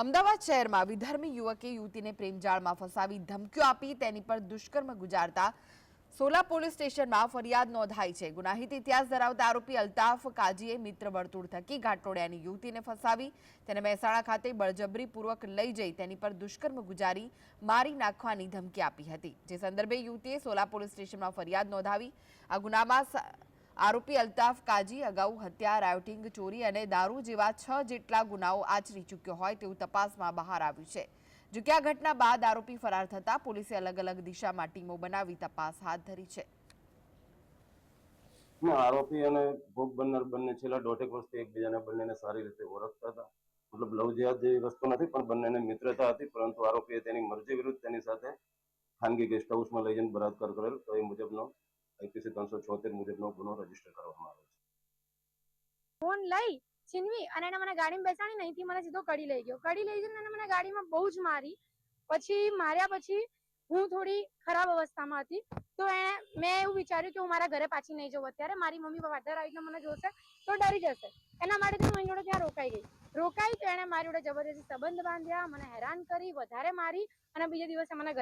અમદાવાદ શહેરમાં વિધર્મી યુવકે યુવતીને પ્રેમજાળમાં ફસાવી ધમકીઓ આપી, તેની પર દુષ્કર્મ ગુજારતા સોલા પોલીસ સ્ટેશનમાં ફરિયાદ નોંધાઈ છે. ગુનાહિત ઇતિહાસ ધરાવતા આરોપી અલ્તાફ કાજીએ મિત્ર વર્તુળ થકી ઘાટોડિયાની યુવતીને ફસાવી, તેને મહેસાણા ખાતે બળજબરીપૂર્વક લઈ જઈ તેની પર દુષ્કર્મ ગુજારી મારી નાખવાની ધમકી આપી હતી. જે સંદર્ભે યુવતીએ સોલા પોલીસ સ્ટેશનમાં ફરિયાદ નોંધાવી, આ ગુનામાં આરોપી અલ્તાફ કાજી અગાઉ હત્યા, રાયોટિંગ, ચોરી અને દારૂ જેવા છ જેટલા ગુનાઓ આચરી ચૂક્યો હોય તેવું તપાસમાં બહાર આવ્યું છે. જો કે આ ઘટના બાદ આરોપી ફરાર થતા પોલીસે અલગ અલગ દિશામાં ટીમો બનાવી તપાસ હાથ ધરી છે. આરોપી અને ભોગ બનનાર બંને છેલ્લા દોઢેક વર્ષથી એકબીજાને બંનેને સારી રીતે ઓળખતા હતા. મતલબ લવ જેહાદ જેવી વસ્તુ નથી, પણ બંનેને મિત્રતા હતી, પરંતુ આરોપીએ તેની મરજી વિરુદ્ધ તેની સાથે ખાનગી ગેસ્ટ હાઉસમાં લઈ જઈને બળાત્કાર કરેલ, તો એ મુજબનો આઈપીસી ત્રણસો છોતેર મુજબનો ગુનો રજિસ્ટર કરવામાં આવ્યો છે. ફોન લઈ છીનવી અને એને મને ગાડીમાં બેસાડી અહીંથી મને સીધો કડી લઈ ગયો. કડી લઈ જઈને મને ગાડીમાં બહુ જ મારી. પછી માર્યા પછી હું થોડી ખરાબ અવસ્થામાં હતી. તો એને મેં એવું વિચાર્યું કે હું મારા ઘરે પાછી નહીં જઉં અત્યારે. મારી મમ્મી પપ્પા વધારે આવીને મને જોશે તો ડરી જશે. એના માટે હું એની જોડે ત્યાં રોકાઈ ગઈ. રોકાઈ તો એણે મારી જોડે જબરજસ્તી સંબંધ બાંધ્યા, મને હેરાન કરી, વધારે મારી અને બીજા દિવસે મને